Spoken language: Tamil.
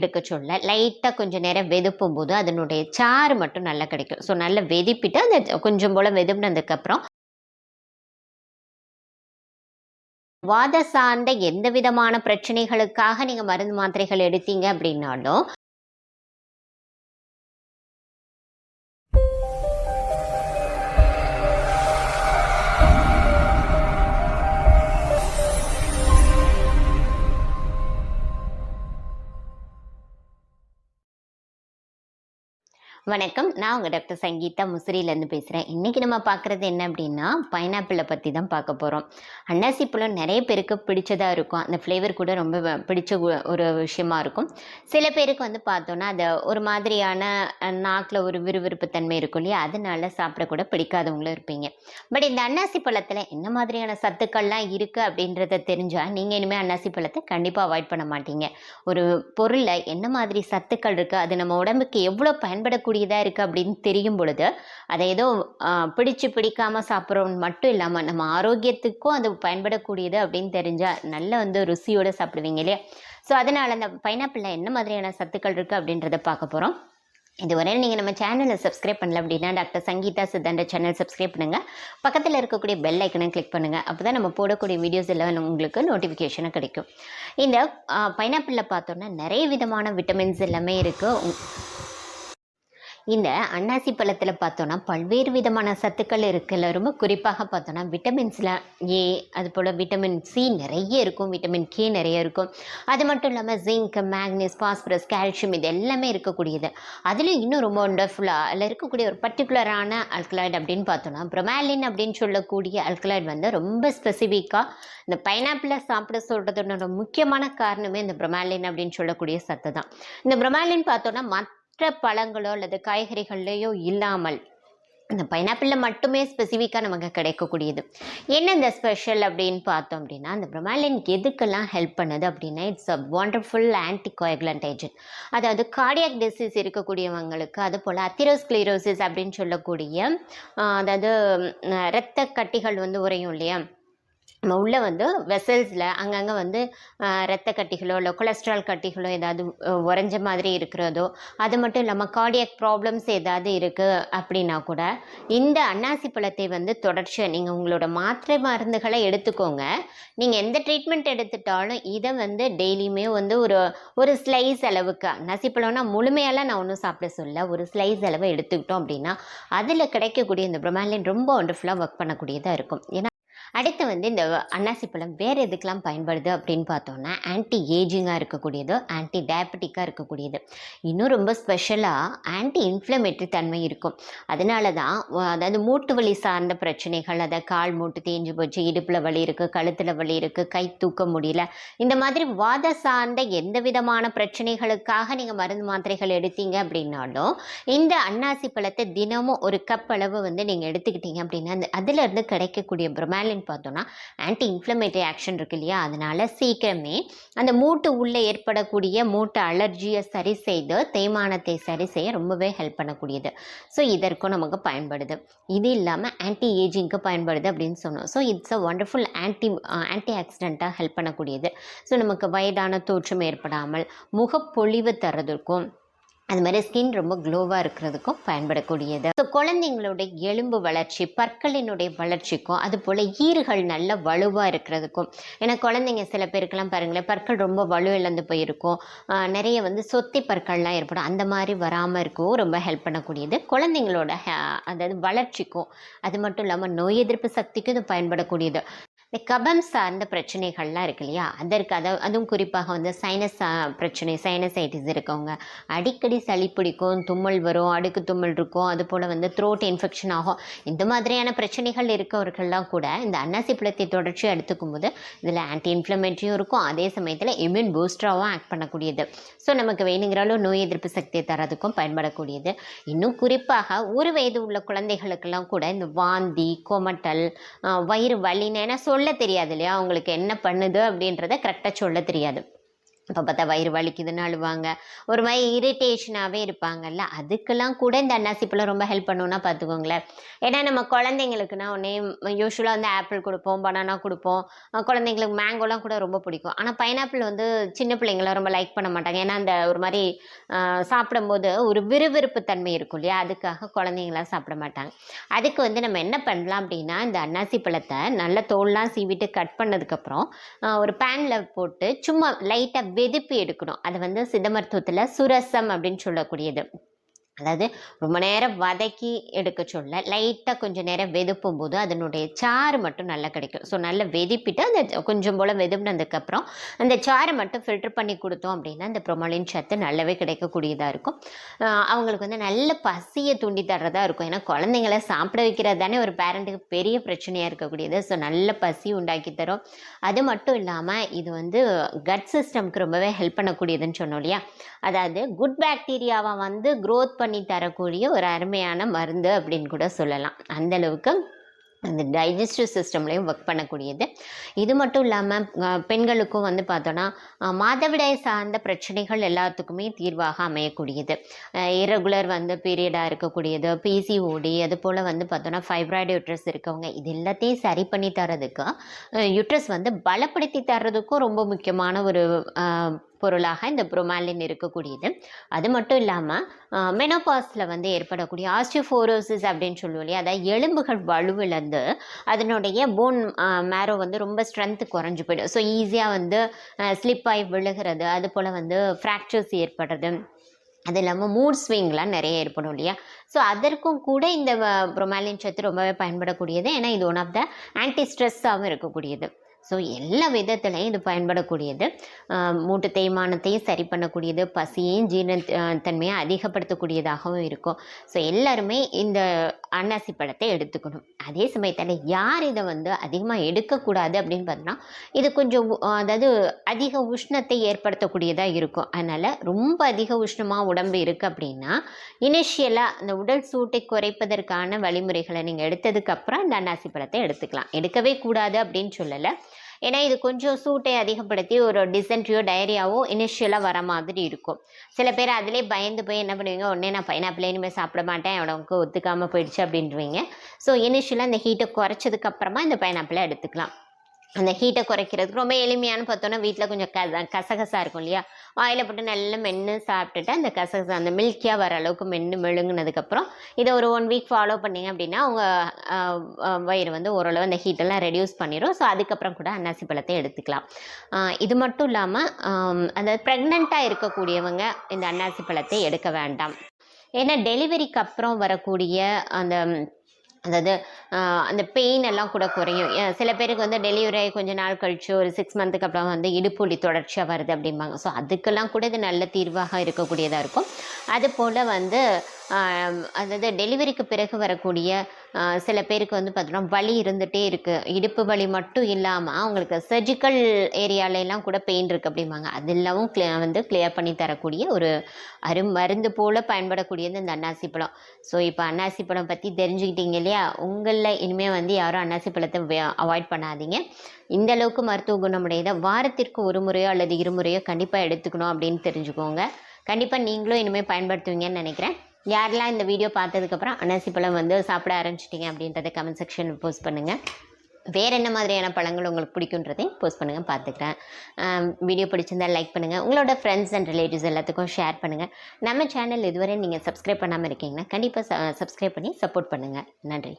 எடுக்க சொல்ல. லைட்டாக கொஞ்சம் நேரம் வெதுப்பும் போது அதனுடைய சாறு மட்டும் நல்லா கிடைக்கும். ஸோ நல்லா வெதிப்பிட்டு அந்த கொஞ்சம் போல் வெதுப்பினதுக்கப்புறம் வாத சார்ந்த எந்த விதமான பிரச்சனைகளுக்காக நீங்க மருந்து மாத்திரைகள் எடுத்தீங்க அப்படின்னாலும் வணக்கம். நான் உங்கள் டாக்டர் சங்கீதா முசிறியிலேருந்து பேசுகிறேன் இன்றைக்கி நம்ம பார்க்குறது என்ன அப்படின்னா பைனாப்பிளை பற்றி தான் பார்க்க போகிறோம் அன்னாசி பழம் நிறைய பேருக்கு பிடிச்சதாக இருக்கும். அந்த ஃப்ளேவர் கூட ரொம்ப பிடிச்ச ஒரு விஷயமா இருக்கும். சில பேருக்கு வந்து பார்த்தோன்னா அது ஒரு மாதிரியான நாக்கில் ஒரு விறுவிறுப்பு தன்மை இருக்கும் இல்லையா? அதனால சாப்பிடக்கூட பிடிக்காதவங்களும் இருப்பீங்க. பட் இந்த அன்னாசி பழத்தில் என்ன மாதிரியான சத்துக்கள்லாம் இருக்குது அப்படின்றத தெரிஞ்சால் நீங்கள் இனிமேல் அன்னாசி பழத்தை கண்டிப்பாக அவாய்ட் பண்ண மாட்டீங்க. ஒரு பொருளில் என்ன மாதிரி சத்துக்கள் இருக்குது அது நம்ம உடம்புக்கு எவ்வளோ பயன்படக்கூடிய கூடியதாக இருக்குது அப்படின்னு தெரியும் பொழுது அதை ஏதோ பிடிச்சு பிடிக்காம சாப்பிட்றோம் மட்டும் இல்லாமல் நம்ம ஆரோக்கியத்துக்கும் அது பயன்படக்கூடியது அப்படின்னு தெரிஞ்சால் நல்ல வந்து ருசியோடு சாப்பிடுவீங்க இல்லையா? ஸோ அதனால் அந்த பைனாப்பிளில் என்ன மாதிரியான சத்துக்கள் இருக்குது அப்படின்றத பார்க்க போகிறோம் இதுவரை நீங்கள் நம்ம சேனலை சப்ஸ்கிரைப் பண்ணல அப்படின்னா டாக்டர் சங்கீதா சித்தாண்ட சேனல் சப்ஸ்கிரைப் பண்ணுங்கள் பக்கத்தில் இருக்கக்கூடிய பெல் ஐக்கனை கிளிக் பண்ணுங்கள் அப்போ தான் நம்ம போடக்கூடிய வீடியோஸ் எல்லாம் உங்களுக்கு நோட்டிஃபிகேஷனும் கிடைக்கும். இந்த பைனாப்பிளில் பார்த்தோன்னா நிறைய விதமான விட்டமின்ஸ் எல்லாமே இருக்குது இந்த அன்னாசி பழத்தில் பார்த்தோன்னா பல்வேறு விதமான சத்துக்கள் இருக்குல்ல. ரொம்ப குறிப்பாக பார்த்தோன்னா விட்டமின்ஸில் ஏ அது போல் விட்டமின் சி நிறைய இருக்கும். விட்டமின் கே நிறைய இருக்கும். அது மட்டும் இல்லாமல் ஜிங்க் மேக்னீஸ் பாஸ்பரஸ் கால்சியம் இது எல்லாமே இருக்கக்கூடியது. அதுலேயும் இன்னும் ரொம்ப ஒண்டர்ஃபுல்லாக அதில் இருக்கக்கூடிய ஒரு பர்டிகுலரான அல்கலாய்டு அப்படின்னு பார்த்தோன்னா ப்ரொமாலின் அப்படின்னு சொல்லக்கூடிய அல்கலாய்டு வந்து ரொம்ப ஸ்பெசிஃபிக்காக இந்த பைனாப்பிளை சாப்பிட சொல்கிறதோட முக்கியமான காரணமே இந்த ப்ரொமாலின் அப்படின்னு சொல்லக்கூடிய சத்து தான் இந்த ப்ரொமாலின் பார்த்தோன்னா மற்ற மற்ற பழங்களோ அல்லது காய்கறிகள்லையோ இல்லாமல் இந்த பைனாப்பிளில் மட்டுமே ஸ்பெசிஃபிக்காக நமக்கு கிடைக்கக்கூடியது. என்ன இந்த ஸ்பெஷல் அப்படின்னு பார்த்தோம் அப்படின்னா அந்த ப்ரொமாலின் எதுக்கெல்லாம் ஹெல்ப் பண்ணுது அப்படின்னா it's a wonderful anticoagulant agent அதாவது கார்டியாக் டிசீஸ் இருக்கக்கூடியவங்களுக்கு அது போல் அத்திரோஸ்க்ளீரோசிஸ் அப்படின்னு சொல்லக்கூடிய அதாவது இரத்த கட்டிகள் வந்து உறையும் இல்லையா? உள்ளே வந்து வெசல்ஸில் அங்கங்கே வந்து ரத்த கட்டிகளோ இல்லை கொலஸ்ட்ரால் கட்டிகளோ ஏதாவது உறைஞ்ச மாதிரி இருக்கிறதோ அது மட்டும் இல்லாமல் கார்டியாக் ப்ராப்ளம்ஸ் ஏதாவது இருக்குது அப்படின்னா கூட இந்த அன்னாசி பழத்தை வந்து தொடர்ச்சியாக நீங்கள் உங்களோட மாத்திரை மருந்துகளை எடுத்துக்கோங்க. நீங்கள் எந்த ட்ரீட்மெண்ட் எடுத்துட்டாலும் இதை வந்து டெய்லியுமே வந்து ஒரு ஒரு ஸ்லைஸ் அளவுக்கு அன்னாசி பழம்னா முழுமையெல்லாம் நான் ஒன்றும் சாப்பிட சொல்ல ஒரு ஸ்லைஸ் அளவு எடுத்துக்கிட்டோம் அப்படின்னா அதில் கிடைக்கக்கூடிய இந்த ப்ரொமாலின் ரொம்ப ஒண்டர்ஃபுல்லாக ஒர்க் பண்ணக்கூடியதாக இருக்கும். ஏன்னா அடுத்து வந்து இந்த அன்னாசி பழம் வேறு எதுக்கெல்லாம் பயன்படுது அப்படின்னு பார்த்தோன்னா ஆன்டி ஏஜிங்காக இருக்கக்கூடியது ஆன்டி டயபெட்டிக்காக இருக்கக்கூடியது. இன்னும் ரொம்ப ஸ்பெஷலாக ஆன்டி இன்ஃப்ளமேட்டரி தன்மை இருக்கும். அதனால தான் அதாவது மூட்டு வலி சார்ந்த பிரச்சனைகள் அதை கால் மூட்டு தேஞ்சு போச்சு இடுப்பில் வலி இருக்குது கழுத்தில் வலி இருக்குது கை தூக்க முடியல இந்த மாதிரி வாத சார்ந்த எந்த விதமான பிரச்சனைகளுக்காக நீங்கள் மருந்து மாத்திரைகள் எடுத்தீங்க அப்படின்னாலும் இந்த அன்னாசி பழத்தை தினமும் ஒரு கப் அளவு வந்து நீங்கள் எடுத்துக்கிட்டீங்க அப்படின்னா அந்த அதிலிருந்து கிடைக்கக்கூடிய பிரமாலின் பார்த்தோன்னா ஆன்டி இன்ஃப்ளமேட்டரி ஆக்ஷன் இருக்கு இல்லையா? அதனால சீக்கிரமே அந்த மூட்டு உள்ளே ஏற்படக்கூடிய மூட்டு அலர்ஜியை சரி செய்து தேய்மானத்தை சரி செய்ய ரொம்பவே ஹெல்ப் பண்ணக்கூடியது. ஸோ இதற்கும் நமக்கு பயன்படுது. இது இல்லாமல் ஆன்டி ஏஜிங்க்கு பயன்படுது அப்படின்னு சொன்னோம். So it's a wonderful anti anti ஆக்சிடெண்ட்டாக help பண்ணக்கூடியது. ஸோ நமக்கு வயதான தோற்றம் ஏற்படாமல் முகப்பொழிவு தரதுக்கும் அது மாதிரி ஸ்கின் ரொம்ப க்ளோவாக இருக்கிறதுக்கும் பயன்படக்கூடியது. ஸோ குழந்தைங்களோட எலும்பு வளர்ச்சி பற்களினுடைய வளர்ச்சிக்கும் அது போல் ஈறுகள் நல்ல வலுவாக இருக்கிறதுக்கும் ஏன்னா குழந்தைங்க சில பேருக்கெல்லாம் பாருங்களேன் பற்கள் ரொம்ப வலு இழந்து போயிருக்கும். நிறைய வந்து சொத்தி பற்கள்லாம் ஏற்படும். அந்த மாதிரி வராமல் இருக்கவும் ரொம்ப ஹெல்ப் பண்ணக்கூடியது. குழந்தைங்களோட ஹே- அதாவது வளர்ச்சிக்கும் அது மட்டும் இல்லாமல் நோய் எதிர்ப்பு சக்திக்கும் இது பயன்படக்கூடியது. இந்த கபம் சார்ந்த பிரச்சனைகள்லாம் இருக்கு இல்லையா? அதற்கு அதை அதுவும் குறிப்பாக வந்து சைனஸ் பிரச்சனை சைனசைட்டிஸ் இருக்கவங்க. அடிக்கடி சளி பிடிக்கும் தும்மல் வரும் அடுக்கு தும்மல் இருக்கும். அது போல் வந்து த்ரோட் இன்ஃபெக்ஷன் ஆகும். இந்த மாதிரியான பிரச்சனைகள் இருக்கவர்கள்லாம் கூட இந்த அன்னாசி பழத்தை தொடர்ச்சியாக எடுத்துக்கும் போது இதில் ஆன்டி இன்ஃப்ளமேட்டரியும் இருக்கும். அதே சமயத்தில் இம்யூன் பூஸ்டராகவும் ஆக்ட் பண்ணக்கூடியது. ஸோ நமக்கு வேணுங்கிற அளவு நோய் எதிர்ப்பு சக்தியை தரதுக்கும் பயன்படக்கூடியது. இன்னும் குறிப்பாக ஒரு வயது உள்ள குழந்தைகளுக்கெல்லாம் கூட இந்த வாந்தி கொமட்டல் வயிறு வலின்னு ஏன்னா சொல்ல தெரியாது இல்லையா? அவங்களுக்கு என்ன பண்ணுது அப்படின்றத கரெக்டாக சொல்ல தெரியாது. இப்போ பார்த்தா வயிறு வலிக்குதுன்னு அழுவாங்க. ஒரு மாதிரி இரிட்டேஷனாகவே இருப்பாங்கல்ல அதுக்கெல்லாம் கூட இந்த அன்னாசிப்பழம் ரொம்ப ஹெல்ப் பண்ணுன்னா பார்த்துக்கோங்களேன். ஏன்னா நம்ம குழந்தைங்களுக்குனா ஒன்றே யூஸ்வலாக வந்து ஆப்பிள் கொடுப்போம் பனானா கொடுப்போம். குழந்தைங்களுக்கு மேங்கோலாம் கூட ரொம்ப பிடிக்கும். ஆனால் பைனாப்பிள் வந்து சின்ன பிள்ளைங்களாம் ரொம்ப லைக் பண்ண மாட்டாங்க. ஏன்னா அந்த ஒரு மாதிரி சாப்பிடும்போது ஒரு விறுவிறுப்பு தன்மை இருக்கும் இல்லையா? அதுக்காக குழந்தைங்களாம் சாப்பிட மாட்டாங்க. அதுக்கு வந்து நம்ம என்ன பண்ணலாம் அப்படின்னா இந்த அன்னாசி பழத்தை நல்ல தோல்லாம் சீவிட்டு கட் பண்ணதுக்கப்புறம் ஒரு பேனில் போட்டு சும்மா லைட்டாக வெதுப்பி எடுக்கணும். அது வந்து சித்த மருத்துவத்தில் சுரசம் அப்படின்னு சொல்லக்கூடியது. அதாவது ரொம்ப நேரம் வதக்கி எடுக்க சொல்ல லைட்டாக கொஞ்சம் நேரம் வெதுப்பும் போது அதனுடைய சாறு மட்டும் நல்லா கிடைக்கும். ஸோ நல்லா வெதிப்பிட்டு அந்த கொஞ்சம் போல் வெதுப்பினதுக்கப்புறம் அந்த சாறை மட்டும் ஃபில்டர் பண்ணி கொடுத்தோம் அப்படின்னா அந்த ப்ரொமலின் சத்து நல்லாவே கிடைக்கக்கூடியதாக இருக்கும். அவங்களுக்கு வந்து நல்ல பசியை தூண்டி தர்றதா இருக்கும். ஏன்னா குழந்தைங்கள சாப்பிட வைக்கிறது தானே ஒரு பேரண்ட்டுக்கு பெரிய பிரச்சனையாக இருக்கக்கூடியது. ஸோ நல்ல பசி உண்டாக்கி தரும். அது மட்டும் இல்லாமல் இது வந்து கட் சிஸ்டம்க்கு ரொம்பவே ஹெல்ப் பண்ணக்கூடியதுன்னு சொன்னோம் இல்லையா? அதாவது குட் பாக்டீரியாவை வந்து க்ரோத் பண்ணி பண்ணி தரக்கூடிய ஒரு அருமையான மருந்து அப்படின்னு கூட சொல்லலாம். அந்த அளவுக்கு அந்த டைஜஸ்டிவ் சிஸ்டம்லேயும் ஒர்க் பண்ணக்கூடியது. இது மட்டும் இல்லாமல் பெண்களுக்கும் வந்து பார்த்தோன்னா மாதவிடாய் சார்ந்த பிரச்சனைகள் எல்லாத்துக்குமே தீர்வாக அமையக்கூடியது. இரகுலர் வந்து பீரியடாக இருக்கக்கூடியது பிசிஓடி அது போல் வந்து பார்த்தோன்னா ஃபைப்ராய்டு யூட்ரஸ் இருக்கவங்க இது எல்லாத்தையும் சரி பண்ணி தரதுக்கு யூட்ரஸ் வந்து பலப்படுத்தி தர்றதுக்கும் ரொம்ப முக்கியமான ஒரு பொருளாக இந்த புரோமாலின் இருக்கக்கூடியது. அது மட்டும் இல்லாமல் மெனோபாஸில் வந்து ஏற்படக்கூடிய ஆஸ்டியோஃபோரோசிஸ் அப்படின்னு சொல்லுவோம் இல்லையா? அதாவது எலும்புகள் வலுவிழந்து அதனுடைய போன் மேரோ வந்து ரொம்ப ஸ்ட்ரென்த்து குறைஞ்சி போயிடும். ஸோ ஈஸியாக வந்து ஸ்லிப் ஆகி விழுகிறது. அது போல் வந்து ஃப்ராக்சர்ஸ் ஏற்படுறது. அது இல்லாமல் மூட் ஸ்விங்லாம் நிறைய ஏற்படும் இல்லையா? ஸோ அதற்கும் கூட இந்த ப்ரொமாலின் சத்து ரொம்பவே பயன்படக்கூடியது. ஏன்னா இது ஒன் ஆஃப் த ஆன்டி ஸ்ட்ரெஸ்ஸாகவும் இருக்கக்கூடியது. ஸோ எல்லா விதத்துலையும் இது பயன்படக்கூடியது. மூட்டு தேய்மானத்தையும் சரி பண்ணக்கூடியது பசியையும் ஜீரண தன்மையை அதிகப்படுத்தக்கூடியதாகவும் இருக்கும். ஸோ எல்லாருமே இந்த அன்னாசி பழத்தை எடுத்துக்கணும். அதே சமயத்தில் யார் இதை வந்து அதிகமாக எடுக்கக்கூடாது அப்படின்னு பார்த்தோன்னா இது கொஞ்சம் அதாவது அதிக உஷ்ணத்தை ஏற்படுத்தக்கூடியதாக இருக்கும். அதனால் ரொம்ப அதிக உஷ்ணமாக உடம்பு இருக்குது அப்படின்னா இனிஷியலாக அந்த உடல் சூட்டை குறைப்பதற்கான வழிமுறைகளை நீங்கள் எடுத்ததுக்கப்புறம் இந்த அன்னாசி பழத்தை எடுத்துக்கலாம். எடுக்கவே கூடாது அப்படின்னு சொல்லலை. ஏன்னா இது கொஞ்சம் சூட்டை அதிகப்படுத்தி ஒரு டிசென்ட்ரியோ டயரியாவோ இனிஷியலாக வர மாதிரி இருக்கும். சில பேர் அதிலே பயந்து போய் என்ன பண்ணுவீங்க? உடனே நான் பைனாப்பிளே இனிமேல் சாப்பிட மாட்டேன். உனக்கு ஒத்துக்காமல் போயிடுச்சு அப்படின்றவீங்க. ஸோ இனிஷியலாக இந்த ஹீட்டை குறைச்சதுக்கப்புறமா இந்த பைனாப்பிளை எடுத்துக்கலாம். அந்த ஹீட்டை குறைக்கிறதுக்கு ரொம்ப எளிமையான பார்த்தோன்னா வீட்டில் கொஞ்சம் க கசகசா இருக்கும் இல்லையா? வாயில் போட்டு நல்லா மென்று சாப்பிட்டுட்டு அந்த கசகசா அந்த மில்கியாக வர அளவுக்கு மென்று மெழுங்குனதுக்கப்புறம் இதை ஒரு ஒன் வீக் ஃபாலோ பண்ணீங்க அப்படின்னா உங்கள் வயிறு வந்து ஓரளவு அந்த ஹீட்டெல்லாம் ரெடியூஸ் பண்ணிடும் ஸோ அதுக்கப்புறம் கூட அன்னாசி பழத்தை எடுத்துக்கலாம். இது மட்டும் இல்லாமல் அந்த ப்ரெக்னெண்ட்டாக இருக்கக்கூடியவங்க இந்த அன்னாசி பழத்தை எடுக்க வேண்டாம். ஏன்னா டெலிவரிக்கு அப்புறம் வரக்கூடிய அந்த அதாவது அந்த பெயின் எல்லாம் கூட குறையும். சில பேருக்கு வந்து டெலிவரி ஆகி கொஞ்ச நாள் கழிச்சு ஒரு சிக்ஸ் மந்த்துக்கு அப்புறம் வந்து இடுப்பு வலி தொடர்ச்சியாக வருது அப்படிம்பாங்க. ஸோ அதுக்கெல்லாம் கூட இது நல்ல தீர்வாக இருக்கக்கூடியதாக இருக்கும். அது போல் வந்து அதாவது டெலிவரிக்கு பிறகு வரக்கூடிய சில பேருக்கு வந்து பார்த்தோன்னா வலி இருந்துகிட்டே இருக்குது இடுப்பு வலி மட்டும் இல்லாமல் அவங்களுக்கு சர்ஜிக்கல் ஏரியாலெல்லாம் கூட பெயின் இருக்குது அப்படிம்பாங்க. அதெல்லாம் க்ளிய வந்து கிளியர் பண்ணி தரக்கூடிய ஒரு அரு மருந்து போல் பயன்படக்கூடியது இந்த அன்னாசி பழம். ஸோ இப்போ அன்னாசி பழம் பற்றி தெரிஞ்சுக்கிட்டீங்க இல்லையா? உங்களில் இனிமேல் வந்து யாரும் அன்னாசி பழத்தை அவாய்ட் பண்ணாதீங்க. இந்த அளவுக்கு மருத்துவ குணமுடையதை வாரத்திற்கு ஒரு முறையோ அல்லது இருமுறையோ கண்டிப்பாக எடுத்துக்கணும் அப்படின்னு தெரிஞ்சுக்கோங்க. கண்டிப்பாக நீங்களும் இனிமேல் பயன்படுத்துவீங்கன்னு நினைக்கிறேன். யாரெல்லாம் இந்த வீடியோ பார்த்ததுக்கப்புறம் அனாசி பழம் வந்து சாப்பிட ஆரம்பிச்சிட்டிங்க அப்படின்றத கமெண்ட் செக்ஷன் போஸ்ட் பண்ணுங்கள் வேறு என்ன மாதிரியான பழங்கள் உங்களுக்கு பிடிக்குன்றதையும் போஸ்ட் பண்ணுங்கள் பார்த்துக்கிறேன். வீடியோ பிடிச்சிருந்தா லைக் பண்ணுங்கள் உங்களோட ஃப்ரெண்ட்ஸ் அண்ட் ரிலேட்டிவ்ஸ் எல்லாத்துக்கும் ஷேர் பண்ணுங்கள் நம்ம சேனல் இதுவரை நீங்கள் சப்ஸ்கிரைப் பண்ணாமல் இருக்கீங்கன்னா கண்டிப்பாக சப்ஸ்கிரைப் பண்ணி சப்போர்ட் பண்ணுங்கள் நன்றி.